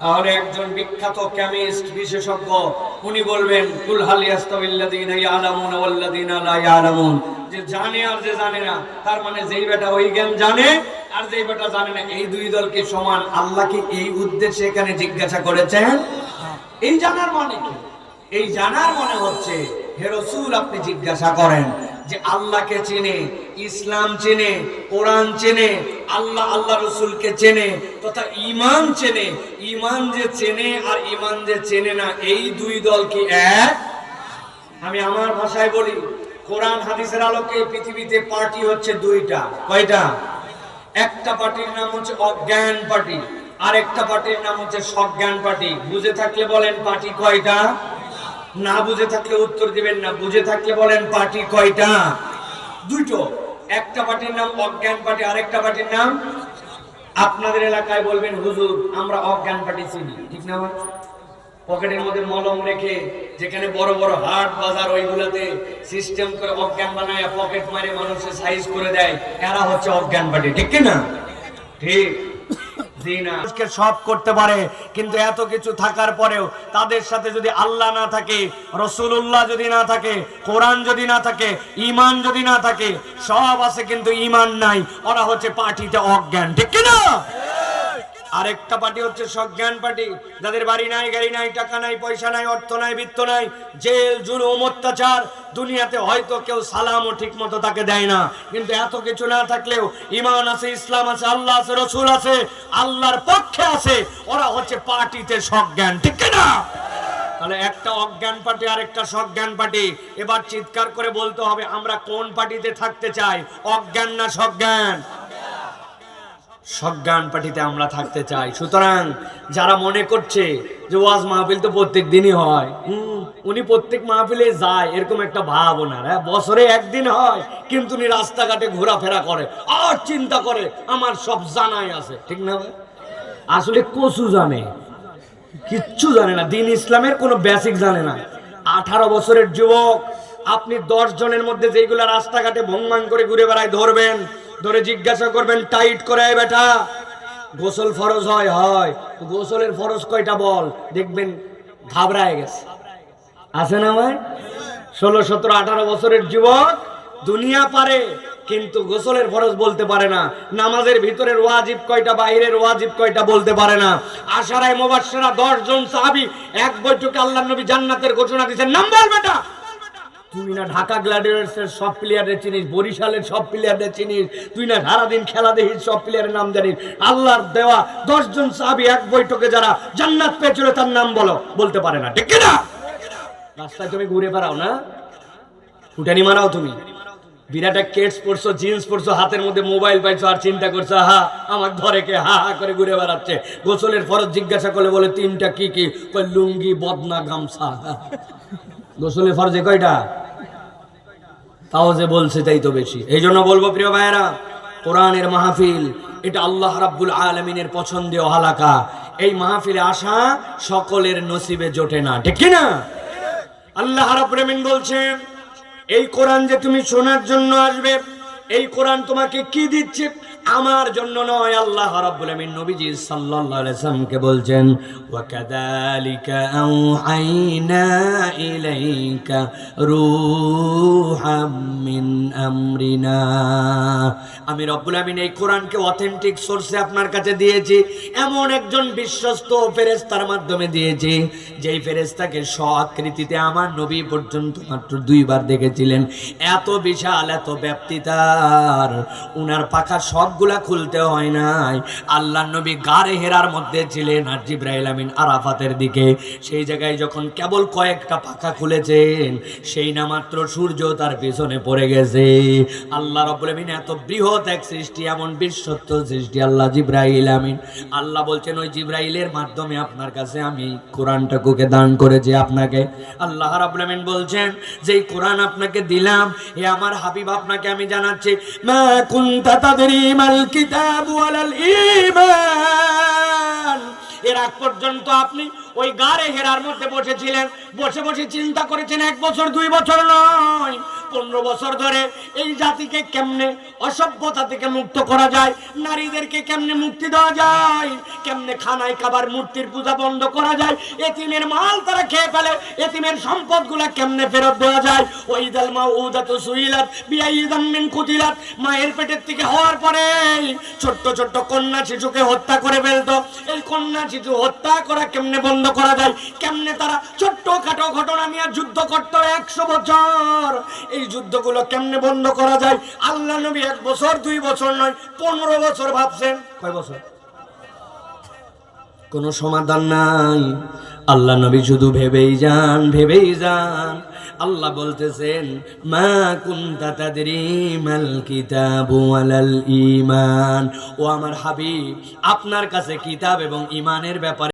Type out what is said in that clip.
তাহলে একজন বিখ্যাত কেমিস্ট বিশেষজ্ঞ, উনি বলবেন, কুল হাল ইয়াস্তাবিল্লাযীনা ইয়ালামুন লা ইয়ালামুন? যে জানে আর যে জানে না, তার মানে যেই বেটা ওই জ্ঞান জানে, আর যেই বেটা জানে না, এই দুই দলকে সমান। আল্লাহ কি এই উদ্দেশ্যে এখানে জিজ্ঞাসা করেছেন। এই জানার মানে কি? এই জানার মানে হচ্ছে হে আপনি জিজ্ঞাসা করেন যে আল্লাহকে চেনে, ইসলাম চেনে, কোরআন চেনে, আল্লাহ আল্লাহ রসুলকে চেনে, তথা ইমান চেনে। ইমান যে চেনে আর ইমান যে চেনে না, এই দুই দল কি এক? আমি আমার ভাষায় বলি, কোরআন হাদিসের আলোকে পৃথিবীতে পার্টি হচ্ছে দুইটা। কয়টা? একটা পার্টির নাম হচ্ছে অজ্ঞান পার্টি আর একটা পার্টির নাম হচ্ছে সজ্ঞান পার্টি। বুঝে থাকলে বলেন পার্টি কয়টা? না বুঝে থাকলে উত্তর দিবেন না, বুঝে থাকলে বলেন পার্টি কয়টা? দুটো একটা পার্টির নাম অজ্ঞান পার্টি, আরেকটা পার্টির নাম আপনাদের এলাকায় বলবেন, হুজুর, আমরা অজ্ঞান পার্টি চিনি। ঠিক না, ভাই? পকেটের মধ্যে মলম রেখে যেখানে বড় বড় হাট বাজার, ওইগুলোতে সিস্টেম করে অজ্ঞান বানায়, পকেট মারে মানুষের সাইজ করে দেয়, এরা হচ্ছে অজ্ঞান পার্টি। ঠিক কি না ঠিক। মানুষকে সব করতে পারে, কিন্তু এত কিছু থাকার পরেও তাদের সাথে যদি আল্লাহ না থাকে রসুল্লাহ যদি না থাকে, কোরআন যদি না থাকে ইমান যদি না থাকে, সব আছে কিন্তু ইমান নাই। ওরা হচ্ছে পার্টিতে অজ্ঞান, ঠিক কি না আরেকটা পার্টি হচ্ছে সজ্ঞান পার্টি। যাদের বাড়ি নাই, গাড়ি নাই, টাকা নাই, পয়সা নাই, অর্থ নাই, বৃত্ত নাই, জেল, জুলুম, অত্যাচার, দুনিয়াতে হয়তো কেউ সালামও ঠিক মতো তাকে দেয় না। কিন্তু এত কিছু না থাকলেও ইমান আছে, ইসলাম আছে, আল্লাহ আছে, রসুল আছে, আল্লাহর পক্ষে আছে, ওরা হচ্ছে পার্টিতে সজ্ঞান, ঠিক না? তাহলে একটা অজ্ঞান পার্টি আর একটা সজ্ঞান পার্টি। এবার চিৎকার করে বলতে হবে, আমরা কোন পার্টিতে থাকতে চাই, অজ্ঞান না সজ্ঞান? সজ্ঞান পার্টিতে আমরা থাকতে চাই। সুতরাং যারা মনে করছে যে ওয়াজ মাহফিল তো প্রত্যেক দিনই হয় উনি প্রত্যেক মাহফিলে যায়, এরকম একটা ভাব ওনার হ্যাঁ বছরে একদিন হয়, কিন্তু উনি রাস্তাঘাটে ঘোরাফেরা করে, আর চিন্তা করে, আমার সব জানাই আছে। ঠিক না ভাই? আসলে কচু জানে, কিচ্ছু জানে না, দিন ইসলামের কোনো বেসিক জানে না। আঠারো বছরের যুবক, আপনি দশ জনের মধ্যে যেগুলা রাস্তাঘাটে ভঙ্গান করে ঘুরে বেড়ায় ধরবেন ধরে জিজ্ঞাসা করবেন, টাইট করে বেটা। গোসল ফরজ হয় হয়। গোসলের ফরজ কয়টা বল? দেখবেন ঘাবড়ায় গেছে। আছে না ভাই? ষোলো, সতেরো, আঠারো বছরের যুবক, দুনিয়া পারে, কিন্তু গোসলের ফরজ বলতে পারে না। নামাজের ভিতরের ওয়াজিব কয়টা, বাইরের ওয়াজিব কয়টা বলতে পারে না। আশারায় মোবাসরা দশ জন সাহাবি এক বৈঠকে আল্লাহ নবী জান্নাতের ঘোষণা দিচ্ছেন নাম বল বেটা। তুই না ঢাকা গ্ল্যাডিয়ার্সের সব প্লেয়ারের চিনিস, বরিশালের সব প্লেয়ারদের চিনিস, তুই না সারাদিন খেলা দেখিস, সব প্লেয়ারের নাম জানিস। আল্লাহর দেওয়া দশজন সাহাবি এক বৈঠকে যারা জান্নাত পেয়েছিল, তার নাম বলো, বলতে পারে না, ঠিক না রাস্তায় তুমি ঘুরে বেড়াও না? ফুটানি মারাও তুমি। বিরাট এক কেটস পরছো জিন্স পরছো হাতের মধ্যে মোবাইল পাইছো আর চিন্তা করছ হা আমার ঘরে কে হা হা করে ঘুরে বেড়াচ্ছে? গোসলের ফরজ জিজ্ঞাসা করলে বলে, তিনটা কি কি? লুঙ্গি, বদনা, গামছা। গোসলের ফরজে কয়টা? তাও যে বলছে তাই তো বেশি। এই জন্য বলব, প্রিয় ভাইয়েরা, কোরআনের মাহফিল, এটা আল্লাহ রাব্বুল আলমিনের পছন্দীয় হালাকা। এই মাহফিলে আসা সকলের নসিবে জোটে না, ঠিক না আল্লাহ রাব্বুল আলামিন বলছেন, এই কোরআন যে তুমি শোনার জন্য আসবে, এই কোরআন তোমাকে কি দিচ্ছে? আমার জন্য নয়, আল্লাহ রাব্বুল আমিন নবীজি সাল্লাল্লাহু আলাইহি সাল্লামকে বলছেন ওয়া কাযালিকা আউহাইনা ইলাইকা রূহাম মিন আমরিনা। আমি রব্বুল আমিন এই কোরআনকে অথেন্টিক সোর্সে আপনার কাছে দিয়েছি, এমন একজন বিশ্বস্ত ফেরেশতার মাধ্যমে দিয়েছি, যেই ফেরেশতাকে স্ব আকৃতিতে আমার নবী পর্যন্ত মাত্র দুইবার দেখেছিলেন। এত বিশাল, এত ব্যাপ্তি তার। উনার পাখা সবগুলা খুলতে হয় নাই। আল্লাহ নবী গারে হেরার মধ্যে ছিলেন আর জিব্রাইল আমিন আরাফাতের দিকে। সেই জায়গায় যখন কেবল কয়েকটা পাখা খুলেছেন, সেই না মাত্র সূর্য তার পেছনে পড়ে গেছে। আল্লাহ রব্বুল আমিন এত বৃহৎ এক সৃষ্টি, এমন বিশ্বস্ত সৃষ্টি, আল্লাহ জিব্রাইল আমিন। আল্লাহ বলছেন, ওই জিব্রাইলের মাধ্যমে আপনার কাছে আমি কোরআনটাকে দান করেছি আপনাকে। আল্লাহ রাব্বুল আমিন বলছেন যে কোরআন আপনাকে দিলাম, এ আমার হাবিব আপনাকে আমি জানাচ্ছি। মা কুনতা তাদরি মাল কিতাব ওয়ালাল ঈমান। এর আগ পর্যন্ত আপনি ওই গাড়ে হেরার মধ্যে বসেছিলেন। বসে বসে চিন্তা করেছেন, এক বছর, দুই বছর নয়। পনেরো বছর ধরে এই জাতিকে কেমনে অসভ্যতা থেকে মুক্ত করা যায়? নারীদেরকে কেমনে মুক্তি দেওয়া যায়? কেমনে খানায় খাবার মূর্তির পূজা বন্ধ করা যায়? এতিমের মাল তারা খেয়ে ফেলে, এতিমের সম্পদগুলা কেমনে ফেরত দেওয়া যায়? ওই দাল মা উদাত কুতিলাত। মায়ের পেটের থেকে হওয়ার পরে ছোট্ট ছোট্ট কন্যা শিশুকে হত্যা করে ফেলতো। এই কন্যা শিশু হত্যা করা কেমনে বন্ধ করা যায়? কেমনে তারা ছোট্ট খাটো ঘটনা নিয়ে যুদ্ধ করতো একশো বছর? এই যুদ্ধগুলো কেমনে বন্ধ করা যায়? আল্লাহ নবী এক বছর, দুই বছর নয়, পনেরো বছর ভাবছেন। কয় বছর? কোনো সমাধান নাই। আল্লাহ নবী শুধু ভেবেই যান ভেবেই যান। আল্লাহ বলতেছেন, মা কুনতা তাদরি মাল কিতাবু ঈমান। ও আমার হাবিব, আপনার কাছে কিতাব এবং ইমানের ব্যাপারে